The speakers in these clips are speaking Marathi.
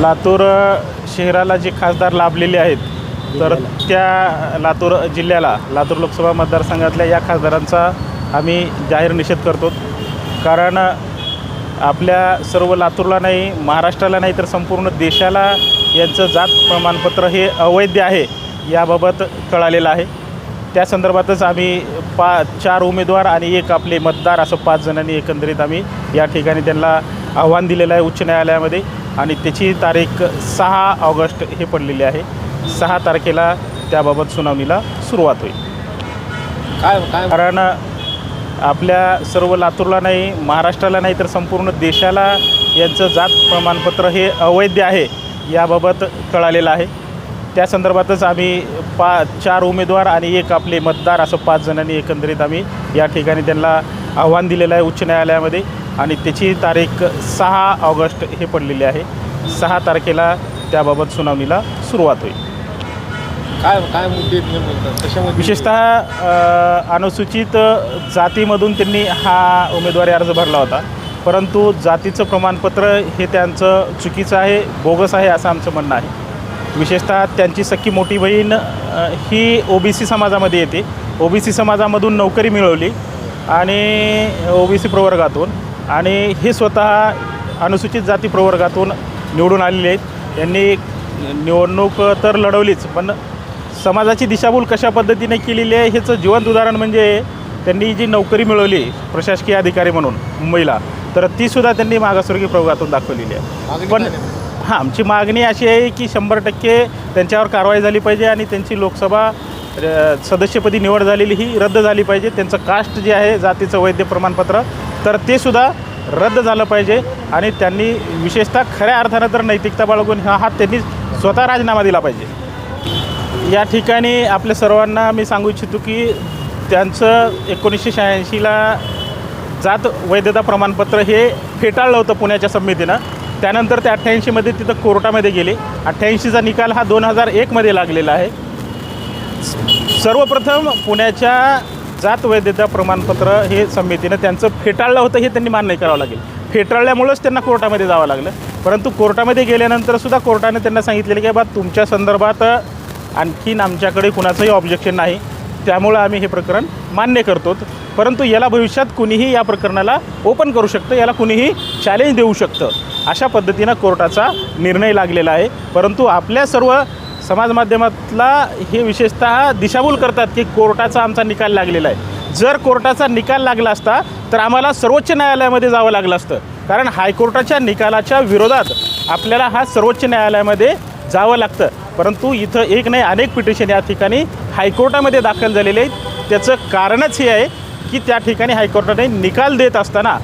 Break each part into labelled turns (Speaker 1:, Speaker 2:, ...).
Speaker 1: लातूर शहराला जे खासदार लाभलेले आहेत तर त्या लातूर जिल्ह्याला लातूर लोकसभा मतदारसंघातल्या या खासदारांचा आम्ही जाहीर निषेध करतो. कारण आपल्या सर्व लातूरला नाही महाराष्ट्राला नाही तर संपूर्ण देशाला यांचं जात प्रमाणपत्र हे अवैध आहे याबाबत कळालेलं आहे. त्या संदर्भातच आम्ही पा चार उमेदवार आणि एक आपले मतदार असं पाच जणांनी एकंदरीत आम्ही या ठिकाणी त्यांना आव्हान दिलेलं आहे उच्च न्यायालयामध्ये. आणि त्याची तारीख सहा ऑगस्ट हे पडलेली आहे. सहा तारखेला त्याबाबत सुनावणीला सुरुवात होईल.
Speaker 2: काय काय
Speaker 1: कारण आपल्या सर्व लातूरला नाही महाराष्ट्राला नाही तर संपूर्ण देशाला यांचं जात प्रमाणपत्र हे अवैध आहे याबाबत कळालेलं आहे. त्या संदर्भातच आम्ही पा चार उमेदवार आणि एक आपले मतदार असं पाच जणांनी एकंदरीत आम्ही या ठिकाणी त्यांना आव्हान दिलेलं आहे उच्च न्यायालयामध्ये आणि त्याची तारीख सहा ऑगस्ट हे पडलेली आहे. सहा तारखेला त्याबाबत सुनावणीला सुरुवात होईल.
Speaker 2: काय काय मुद्दे कशामध्ये
Speaker 1: विशेषतः अनुसूचित जातीमधून त्यांनी हा उमेदवारी अर्ज भरला होता. परंतु जातीचं प्रमाणपत्र हे त्यांचं चुकीचं आहे बोगस आहे असं आमचं म्हणणं आहे. विशेषतः त्यांची सख्खी मोठी बहीण ही ओ बी सी समाजामध्ये येते. ओ बी सी समाजामधून नोकरी मिळवली. आणि ओ बी सी प्रवर्गातून आणि हे स्वतः अनुसूचित जाती प्रवर्गातून निवडून आलेले आहेत यांनी निवडणूक तर लढवलीच पण समाजाची दिशाभूल कशा पद्धतीने केलेली आहे ह्याचं जिवंत उदाहरण म्हणजे त्यांनी जी नोकरी मिळवली प्रशासकीय अधिकारी म्हणून मुंबईला तर तीसुद्धा त्यांनी मागासवर्गीय प्रवर्गातून दाखवलेली आहे पण? हां आमची मागणी अशी आहे की शंभर टक्के त्यांच्यावर कारवाई झाली पाहिजे आणि त्यांची लोकसभा सदस्यपदी निवड झालेली ही रद्द झाली पाहिजे. त्यांचं कास्ट जे आहे जातीचं वैद्य प्रमाणपत्र तर ते सुद्धा रद्द झालं पाहिजे. आणि त्यांनी विशेषतः खऱ्या अर्थानं तर नैतिकता बाळगून हा हात त्यांनी स्वतः राजीनामा दिला पाहिजे. या ठिकाणी आपल्या सर्वांना मी सांगू इच्छितो की त्यांचं एकोणीसशे शहाऐंशीला जात वैधता प्रमाणपत्र हे फेटाळलं होतं पुण्याच्या समितीनं. त्यानंतर ते अठ्ठ्याऐंशीमध्ये तिथं कोर्टामध्ये गेले. अठ्ठ्याऐंशीचा निकाल हा दोन हजार एकमध्ये लागलेला आहे. सर्वप्रथम पुण्याच्या जात वैधता प्रमाणपत्र हे समितीनं त्यांचं फेटाळलं होतं हे त्यांनी मान्य करावं लागेल. फेटाळल्यामुळंच त्यांना कोर्टामध्ये जावं लागलं. परंतु कोर्टामध्ये गेल्यानंतरसुद्धा कोर्टाने त्यांना सांगितलेलं की बा तुमच्या संदर्भात आणखीन आमच्याकडे कुणाचंही ऑब्जेक्शन नाही. त्यामुळं आम्ही हे प्रकरण मान्य करतो. परंतु याला भविष्यात कुणीही या प्रकरणाला ओपन करू शकतं याला कुणीही चॅलेंज देऊ शकतं अशा पद्धतीनं कोर्टाचा निर्णय लागलेला आहे. परंतु आपल्या सर्व समाज माध्यमातला हे विशेषतः दिशाभूल करतात की कोर्टाचा आमचा निकाल लागलेला आहे. जर कोर्टाचा निकाल लागला असता तर आम्हाला सर्वोच्च न्यायालयामध्ये जावं लागलं असतं. कारण हायकोर्टाच्या निकालाच्या विरोधात आपल्याला हा सर्वोच्च न्यायालयामध्ये जावं लागतं. परंतु इथं एक नाही अनेक पिटिशन या ठिकाणी हायकोर्टामध्ये दाखल झालेले आहेत. त्याचं कारणच हे आहे की त्या ठिकाणी हायकोर्टाने निकाल देत असताना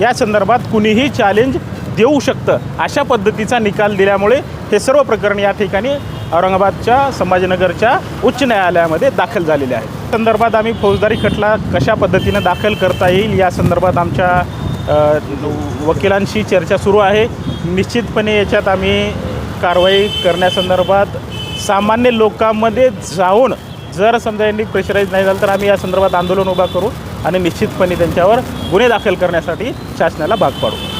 Speaker 1: या संदर्भात कुणीही चॅलेंज देऊ शकतं. अशा पद्धतीचा निकाल दिल्यामुळे हे सर्व प्रकरण या ठिकाणी औरंगाबादच्या संभाजीनगरच्या उच्च न्यायालयामध्ये दाखल झालेले आहे संदर्भात आम्ही फौजदारी खटला कशा पद्धतीनं दाखल करता येईल या संदर्भात आमच्या वकिलांशी चर्चा सुरू आहे. निश्चितपणे याच्यात आम्ही कारवाई करण्यासंदर्भात सामान्य लोकांमध्ये जाऊन जर समजा यांनी प्रेशराईज नाही झालं तर आम्ही या संदर्भात आंदोलन उभा करू आणि निश्चितपणे त्यांच्यावर गुन्हे दाखल करण्यासाठी शासनाला भाग पाडू.